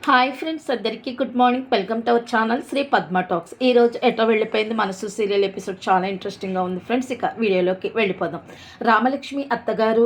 Hi friends అందరికీ good morning. Welcome to our channel Sri Padma talks. ఈరోజు ఎటో వెళ్ళిపోయింది మనసు సీరియల్ ఎపిసోడ్ చాలా ఇంట్రెస్టింగ్గా ఉంది ఫ్రెండ్స్. ఇక వీడియోలోకి వెళ్ళిపోదాం. రామలక్ష్మి అత్తగారు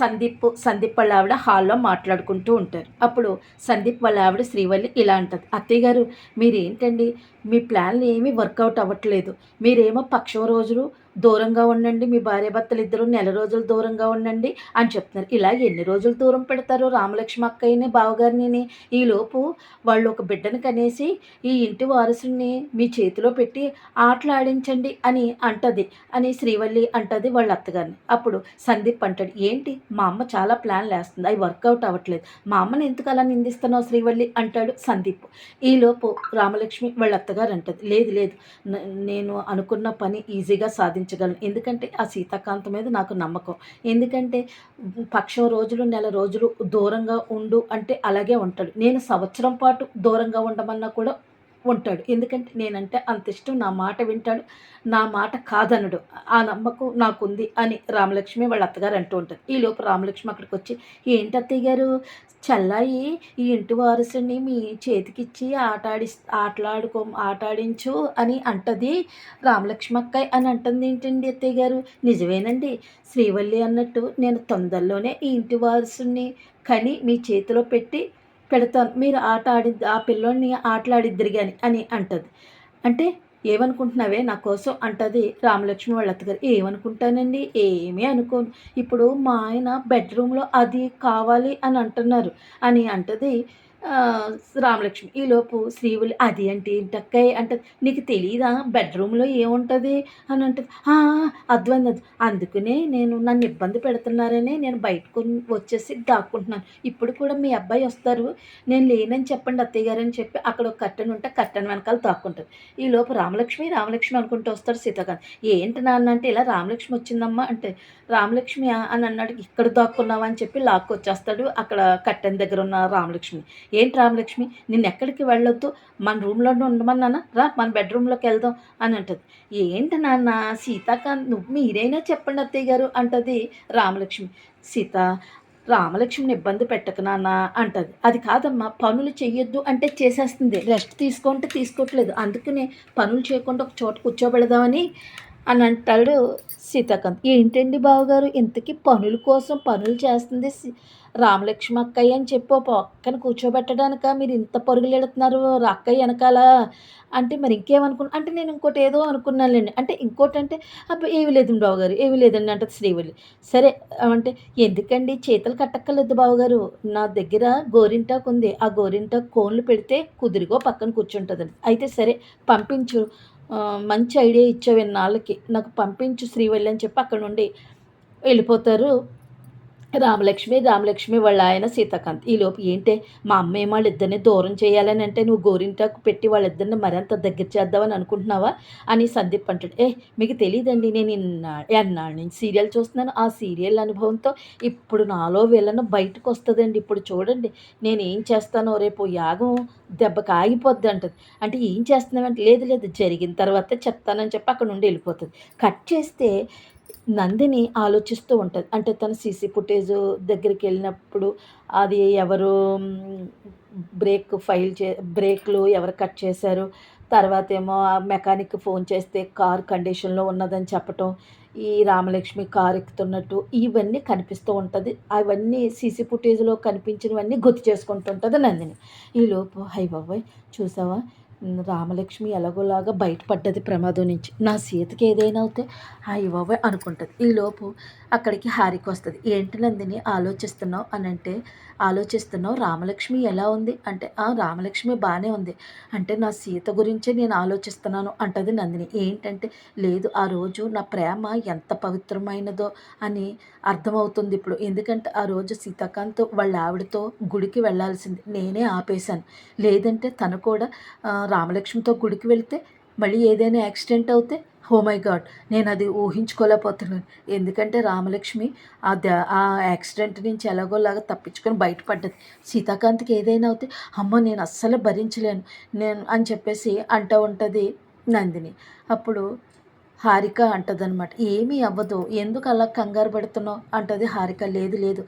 సందీప్ సందీప్ వాళ్ళ ఆవిడ హాల్లో మాట్లాడుకుంటూ ఉంటారు. అప్పుడు సందీప్ వాళ్ళ ఆవిడ శ్రీవల్లి ఇలా అంటుంది అత్తయ్య గారు మీరేంటండి? మీ ప్లాన్లు ఏమీ వర్కౌట్ అవ్వట్లేదు. మీరేమో పక్షం రోజులు దూరంగా ఉండండి మీ భార్యాభర్తలు ఇద్దరు నెల రోజులు దూరంగా ఉండండి అని చెప్తున్నారు. ఇలా ఎన్ని రోజులు దూరం పెడతారు? రామలక్ష్మి అక్కయ్యని బావగారిని ఈలోపు వాళ్ళు ఒక బిడ్డను కనేసి ఈ ఇంటి వారసుని మీ చేతిలో పెట్టి ఆటలాడించండి అని అంటది అని శ్రీవల్లి అంటది వాళ్ళ అత్తగారిని. అప్పుడు సందీప్ అంటాడు ఏంటి? మా అమ్మ చాలా ప్లాన్లు వేస్తుంది అవి వర్కౌట్ అవ్వట్లేదు. మా అమ్మని ఎందుకు అలా నిందిస్తున్నావు శ్రీవల్లి? అంటాడు సందీప్. ఈలోపు రామలక్ష్మి వాళ్ళ అత్తగారు అంటది లేదు లేదు. నేను అనుకున్న పని ఈజీగా సాధించగలను ఎందుకంటే ఆ సీతాకాంతం మీద నాకు నమ్మకం. ఎందుకంటే పక్షం రోజులు నెల రోజులు దూరంగా ఉండు అంటే అలాగే ఉంటాడు. నేను సంవత్సరం పాటు దూరంగా ఉండమన్నా కూడా ఉంటాడు. ఎందుకంటే నేనంటే అంత ఇష్టం నా మాట వింటాడు నా మాట కాదనడు. ఆ నమ్మకం నాకుంది అని రామలక్ష్మి వాళ్ళ అత్తగారు అంటూ ఉంటారు. ఈలోపు రామలక్ష్మి అక్కడికి వచ్చి ఏంటి అత్తయ్య గారు? చల్లాయి ఈ ఇంటి వారసుని మీ చేతికిచ్చి ఆటాడి ఆటలాడుకో ఆటాడించు అని అంటది రామలక్ష్మి అని అంటుంది ఏంటండి అత్తయ్య గారు? నిజమేనండి. శ్రీవల్లి అన్నట్టు నేను తొందరలోనే ఈ ఇంటి వారసుని కని మీ చేతిలో పెట్టి పెడతాను. మీరు ఆట ఆడి ఆ పిల్లోడిని ఆటలాడిద్దరు కానీ అని అంటది. అంటే ఏమనుకుంటున్నావే? నా కోసం అంటది రామలక్ష్మి వాళ్ళ అత్తగారు. ఏమనుకుంటానండి? ఏమీ అనుకోను. ఇప్పుడు మా ఆయన బెడ్రూమ్లో అది కావాలి అని అంటున్నారు. అని అంటది రామలక్ష్మి ఈలోపు శ్రీవులు అది అంటే ఏంటక్కయ్య అంటే నీకు తెలియదా బెడ్రూమ్లో ఏముంటుంది? అని అంటుంది. అద్వంది అందుకనే నేను నన్ను ఇబ్బంది పెడుతున్నారని నేను బయటకు వచ్చేసి దాక్కుంటున్నాను. ఇప్పుడు కూడా మీ అబ్బాయి వస్తారు. నేను లేనని చెప్పండి అత్తయ్య గారు అని చెప్పి అక్కడ ఒక కట్టెన ఉంటే కట్టెన వెనకాల దాక్కుంటుంది. ఈలోపు రామలక్ష్మి రామలక్ష్మి అనుకుంటూ వస్తారు సీతాకాంత్. ఏంటి నాన్న అంటే ఇలా రామలక్ష్మి వచ్చిందమ్మా అంటే రామలక్ష్మి అని అన్నాడు ఇక్కడ దాక్కున్నావా? అని చెప్పి లాక్కు వచ్చేస్తాడు అక్కడ కట్టెన్ దగ్గర ఉన్న రామలక్ష్మి. ఏంటి రామలక్ష్మి నిన్ను ఎక్కడికి వెళ్ళొద్దు? మన రూమ్లోనే ఉండమన్నానా? రా మన బెడ్రూమ్లోకి వెళ్దాం అని అంటది. ఏంటి నాన్న సీతాకాంత్ నువ్వు మీరైనా చెప్పండి అత్తయ్య గారు అంటది రామలక్ష్మి. సీత రామలక్ష్మిని ఇబ్బంది పెట్టకు నాన్న అంటది. అది కాదమ్మా పనులు చెయ్యొద్దు అంటే చేసేస్తుంది. రెస్ట్ తీసుకుంటే తీసుకోవట్లేదు. అందుకనే పనులు చేయకుండా ఒక చోట కూర్చోబెడదామని అని అంటాడు సీతాకాంత్. ఏంటండి బావగారు ఇంతకీ పనుల కోసం పనులు చేస్తుంది రామలక్ష్మి అక్కయ్య అని చెప్పి ఒక పక్కన కూర్చోబెట్టడానిక? మీరు ఇంత పరుగులెడుతున్నారు అక్కయ్య వెనకాల. అంటే మరి ఇంకేమనుకున్నా? అంటే నేను ఇంకోటి ఏదో అనుకున్నానులేండి. అంటే ఇంకోటి అంటే అబ్బా ఏమి లేదండి బావగారు ఏమి లేదండి అంటే శ్రీవల్లి. సరే అంటే ఎందుకండి చేతులు కట్టక్కర్లేదు బావగారు? నా దగ్గర గోరింటాకు ఉంది. ఆ గోరింటాకు కోన్లు పెడితే కుదిరిగో పక్కన కూర్చుంటుందండి. అయితే సరే పంపించు. మంచి ఐడియా ఇచ్చావు ఇన్నాళ్ళకి. నాకు పంపించు శ్రీవల్లి అని చెప్పి అక్కడ నుండి వెళ్ళిపోతారు. రామలక్ష్మి రామలక్ష్మి వాళ్ళ ఆయన సీతాకాంత్. ఈలోపు ఏంటే మా అమ్మ వాళ్ళిద్దరిని దూరం చేయాలని అంటే నువ్వు గోరింటాకు పెట్టి వాళ్ళిద్దరిని మరింత దగ్గర చేద్దామని అనుకుంటున్నావా అని సందీప్ అంటాడు. ఏ మీకు తెలియదండి నేను ఇన్నా ఎన్నాళ్ళ నుంచి సీరియల్ చూస్తున్నాను. ఆ సీరియల్ అనుభవంతో ఇప్పుడు నాలో వీళ్ళను బయటకు వస్తుందండి ఇప్పుడు చూడండి నేను ఏం చేస్తానో రేపు యాగం దెబ్బకి ఆగిపోద్ది అంటది. అంటే ఏం చేస్తున్నావంటే లేదు లేదు జరిగిన తర్వాత చెప్తానని చెప్పి అక్కడ నుండి వెళ్ళిపోతుంది. కట్ చేస్తే నందిని ఆలోచిస్తూ ఉంటుంది. అంటే తన సీసీ ఫుటేజ్ దగ్గరికి వెళ్ళినప్పుడు అది ఎవరు బ్రేక్ ఫైల్ చే బ్రేక్లు ఎవరు కట్ చేశారు తర్వాత ఏమో ఆ మెకానిక్ ఫోన్ చేస్తే కార్ కండిషన్లో ఉన్నదని చెప్పటం ఈ రామలక్ష్మి కార్ ఎక్కుతున్నట్టు ఇవన్నీ కనిపిస్తూ ఉంటుంది. అవన్నీ సీసీ ఫుటేజ్లో కనిపించినవన్నీ గుర్తు చేసుకుంటుంటుంది నందిని. ఈలోపు హై బాబాయ్ చూసావా? రామలక్ష్మి ఎలాగోలాగా బయటపడ్డది ప్రమాదం నుంచి. నా సీతకి ఏదైనా అవుతే అయ్య బాబాయ్ అనుకుంటుంది. ఈలోపు అక్కడికి హారిక వస్తుంది. ఏంటి నందిని ఆలోచిస్తున్నావు? అని అంటే ఆలోచిస్తున్నావు రామలక్ష్మి ఎలా ఉంది? అంటే ఆ రామలక్ష్మి బాగానే ఉంది. అంటే నా సీత గురించే నేను ఆలోచిస్తున్నాను అంటది నందిని. ఏంటంటే లేదు ఆ రోజు నా ప్రేమ ఎంత పవిత్రమైనదో అని అర్థమవుతుంది ఇప్పుడు. ఎందుకంటే ఆ రోజు సీతాకాంత్ వాళ్ళ ఆవిడతో గుడికి వెళ్ళాల్సింది నేనే ఆపేశాను. లేదంటే తను కూడా రామలక్ష్మితో గుడికి వెళ్తే మళ్ళీ ఏదైనా యాక్సిడెంట్ అవుతే హో మై గాడ్ నేను అది ఊహించుకోలేకపోతున్నాను. ఎందుకంటే రామలక్ష్మి ఆ ద ఆ యాక్సిడెంట్ నుంచి ఎలాగోలాగా తప్పించుకొని బయటపడ్డది. సీతాకాంత్కి ఏదైనా అవుతే అమ్మో నేను అస్సలు భరించలేను. నేను అని చెప్పేసి అంటూ ఉంటుంది నందిని. అప్పుడు హారిక అంటదనమాట ఏమీ అవ్వదు. ఎందుకు అలా కంగారు పడుతున్నావు? అంటది హారిక. లేదు లేదు.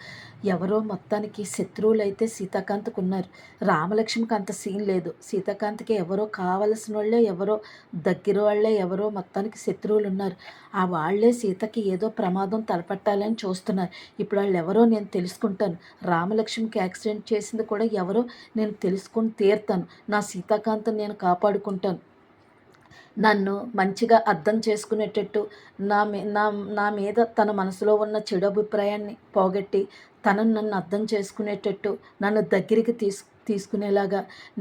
ఎవరో మొత్తానికి శత్రువులు అయితే సీతాకాంత్కి ఉన్నారు రామలక్ష్మికి అంత సీన్ లేదు. సీతాకాంత్కి ఎవరో కావలసిన వాళ్ళే ఎవరో దగ్గర వాళ్ళే ఎవరో మొత్తానికి శత్రువులు ఉన్నారు ఆ వాళ్ళే సీతకి ఏదో ప్రమాదం తలపెట్టాలని చూస్తున్నారు. ఇప్పుడు వాళ్ళు ఎవరో నేను తెలుసుకుంటాను. రామలక్ష్మికి యాక్సిడెంట్ చేసింది కూడా ఎవరో నేను తెలుసుకుని తీరుతాను. నా సీతాకాంత్ నేను కాపాడుకుంటాను. నన్ను మంచిగా అర్థం చేసుకునేటట్టు నా మీ నా నా మీద తన మనసులో ఉన్న చెడు అభిప్రాయాన్ని పోగొట్టి తనను నన్ను అర్థం చేసుకునేటట్టు నన్ను దగ్గరికి తీసు తీసుకునేలాగా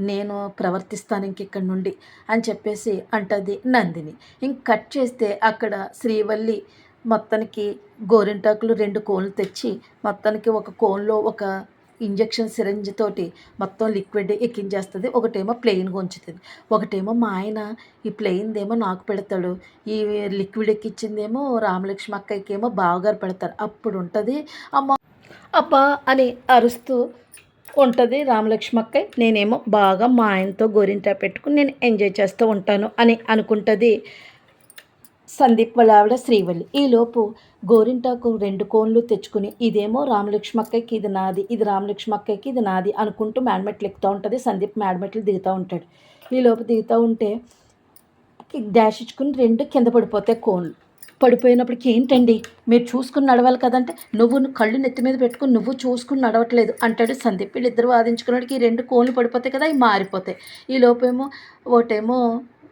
నేను ప్రవర్తిస్తాను ఇంక ఇక్కడ నుండి అని చెప్పేసి అంటది నందిని. ఇంక కట్ చేస్తే అక్కడ శ్రీవల్లి మొత్తానికి గోరింటాకులు రెండు కోన్లు తెచ్చి మొత్తానికి ఒక కోన్లో ఒక ఇంజక్షన్ సిరంజ్ తోటి మొత్తం లిక్విడ్ ఎక్కించేస్తుంది. ఒకటేమో ప్లెయిన్గా ఉంచుతుంది. ఒకటేమో మా ఆయన ఈ ప్లెయిన్దేమో నాకు పెడతాడు. ఈ లిక్విడ్ ఎక్కించిందేమో రామలక్ష్మి అక్కకి ఏమో బావగారు పెడతారు. అప్పుడు ఉంటుంది అమ్మ అబ్బా అని అరుస్తూ ఉంటుంది రామలక్ష్మి అక్కయ్య. నేనేమో బాగా మా ఆయనతో గోరింట పెట్టుకుని నేను ఎంజాయ్ చేస్తూ ఉంటాను అని అనుకుంటుంది. సందీప్ వాళ్ళ ఆవిడ శ్రీవల్లి. ఈలోపు గోరింటాకు రెండు కోన్లు తెచ్చుకుని ఇదేమో రామలక్ష్మక్కకి ఇది నాది ఇది రామలక్ష్మక్కకి ఇది నాది అనుకుంటూ మేడమెట్లు ఎక్కుతూ ఉంటుంది. సందీప్ మేడమెట్లు దిగుతూ ఉంటాడు. ఈలోపు దిగుతూ ఉంటే డాష్ ఇచ్చుకుని రెండు కింద పడిపోతాయి కోన్లు. పడిపోయినప్పటికి ఏంటండి? మీరు చూసుకుని నడవాలి కదంటే నువ్వు కళ్ళు నెత్తి మీద పెట్టుకుని నువ్వు చూసుకుని నడవట్లేదు అంటాడు సందీప్. వీళ్ళిద్దరు వాదించుకున్నాడికి ఈ రెండు కోన్లు పడిపోతాయి కదా అవి మారిపోతాయి. ఈ లోపేమో ఒకటేమో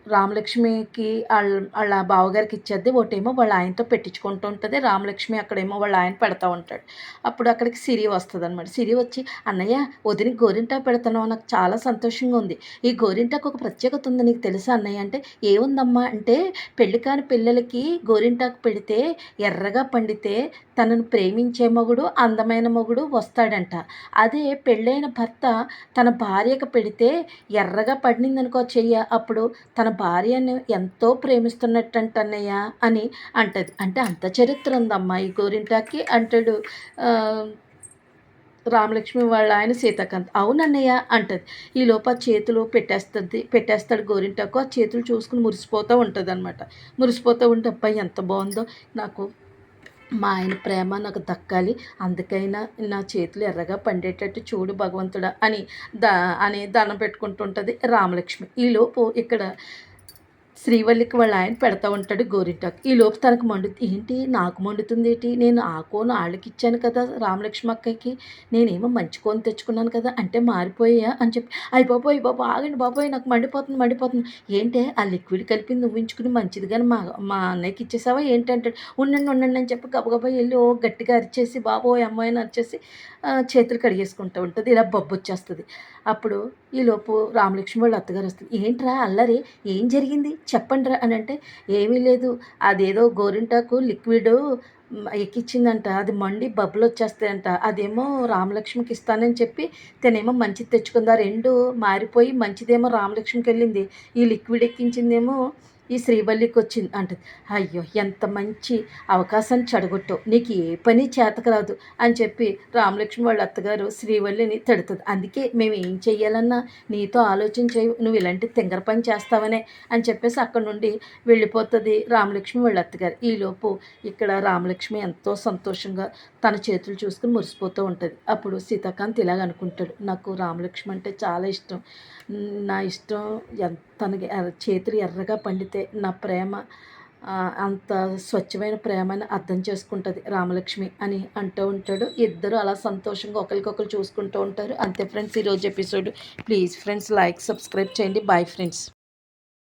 రామలక్ష్మికి వాళ్ళ వాళ్ళ బావగారికి ఇచ్చేది ఒకటేమో వాళ్ళ ఆయనతో పెట్టించుకుంటూ ఉంటుంది. రామలక్ష్మి అక్కడేమో వాళ్ళ ఆయన పెడతా ఉంటాడు. అప్పుడు అక్కడికి సిరి వస్తుంది అనమాట సిరి వచ్చి అన్నయ్య వదిన గోరింటా పెడతాను? నాకు చాలా సంతోషంగా ఉంది. ఈ గోరింటాకు ఒక ప్రత్యేకత ఉంది నీకు తెలుసా అన్నయ్య? అంటే ఏముందమ్మా? అంటే పెళ్ళి కాని పిల్లలకి గోరింటాకు పెడితే ఎర్రగా పండితే తనను ప్రేమించే మొగుడు అందమైన మొగుడు వస్తాడంట. అదే పెళ్ళైన భర్త తన భార్యకు పెడితే ఎర్రగా పడిందనుకో చెయ్య. అప్పుడు తన భార్యను ఎంతో ప్రేమిస్తున్నట్టంట అన్నయ్య అని అంటది. అంటే అంత చరిత్ర ఉందమ్మా ఈ గోరింటాకి అంటాడు రామలక్ష్మి వాళ్ళ ఆయన సీతాకాంత్. అవునన్నయ్య అంటది. ఈ చేతులు పెట్టేస్తుంది పెట్టేస్తాడు గోరింటాకు. ఆ చేతులు చూసుకుని మురిసిపోతూ ఉంటుంది అనమాట మురిసిపోతూ ఉంటే అబ్బాయి ఎంత బాగుందో. నాకు మా ఆయన ప్రేమ నాకు దక్కాలి. అందుకైనా నా చేతులు ఎర్రగా పండేటట్టు చూడు భగవంతుడా అని దా అని దండం పెట్టుకుంటుంటుంది రామలక్ష్మి. ఈలోపు ఇక్కడ శ్రీవల్లికి వాళ్ళ ఆయన పెడతా ఉంటాడు గోరింటాకు. ఈ లోపు తనకు మండు ఏంటి? నాకు మండుతుంది ఏంటి? నేను ఆ కోను వాళ్ళకి ఇచ్చాను కదా రామలక్ష్మి అక్కకి. నేనేమో మంచి కోను తెచ్చుకున్నాను కదా అంటే మారిపోయా అని చెప్పి. అయ్యి బాబోయ్ బాబు ఆగండి బాబోయ్ నాకు మండిపోతుంది మండిపోతుంది. ఏంటే? ఆ లిక్విడ్ కలిపి నువ్వుంచుకుని మంచిది కానీ మా మా అన్నయ్యకి ఇచ్చేసావా ఏంటంటే ఉండండి ఉండండి అని చెప్పి గబగబా వెళ్ళి ఓ గట్టిగా అరిచేసి బాబోయ్ అమ్మాయిని అరిచేసి చేతులు కడిగేసుకుంటూ ఉంటుంది. ఇలా బొబ్బు వచ్చేస్తుంది. అప్పుడు ఈలోపు రామలక్ష్మి వాళ్ళ అత్తగారు వస్తుంది. ఏంట్రా అల్లరి? ఏం జరిగింది? చెప్పండిరా అని అంటే ఏమీ లేదు. అదేదో గోరింటాకు లిక్విడ్ ఎక్కిచ్చిందంట. అది మండి బబ్బులు వచ్చేస్తాయంట అదేమో రామలక్ష్మికి ఇస్తానని చెప్పి తనేమో మంచిది తెచ్చుకుందా? రెండు మారిపోయి మంచిదేమో రామలక్ష్మికి వెళ్ళింది ఈ లిక్విడ్ ఎక్కించిందేమో ఈ శ్రీవల్లికి వచ్చింది అంటది. అయ్యో ఎంత మంచి అవకాశాన్ని చెడగొట్టావు. నీకు ఏ పని చేతకు రాదు అని చెప్పి రామలక్ష్మి వాళ్ళ అత్తగారు శ్రీవల్లిని తిడుతుంది. అందుకే మేము ఏం చెయ్యాలన్నా నీతో ఆలోచన చేయ నువ్వు ఇలాంటి తింగర పని చేస్తావనే అని చెప్పేసి అక్కడ నుండి వెళ్ళిపోతుంది రామలక్ష్మి వాళ్ళ అత్తగారు. ఈలోపు ఇక్కడ రామలక్ష్మి ఎంతో సంతోషంగా తన చేతులు చూసుకుని మురిసిపోతూ ఉంటుంది. అప్పుడు సీతాకాంత్ ఇలాగ అనుకుంటాడు నాకు రామలక్ష్మి అంటే చాలా ఇష్టం. నా ఇష్టం తనకి చేతులు ఎర్రగా పండితే నా ప్రేమ అంత స్వచ్ఛమైన ప్రేమని అర్థం చేసుకుంటుంది రామలక్ష్మి అని అంటూ ఉంటాడు. ఇద్దరు అలా సంతోషంగా ఒకరికొకరు చూసుకుంటూ ఉంటారు. అంతే ఫ్రెండ్స్ ఈరోజు episode. Please friends like subscribe చేయండి. Bye friends.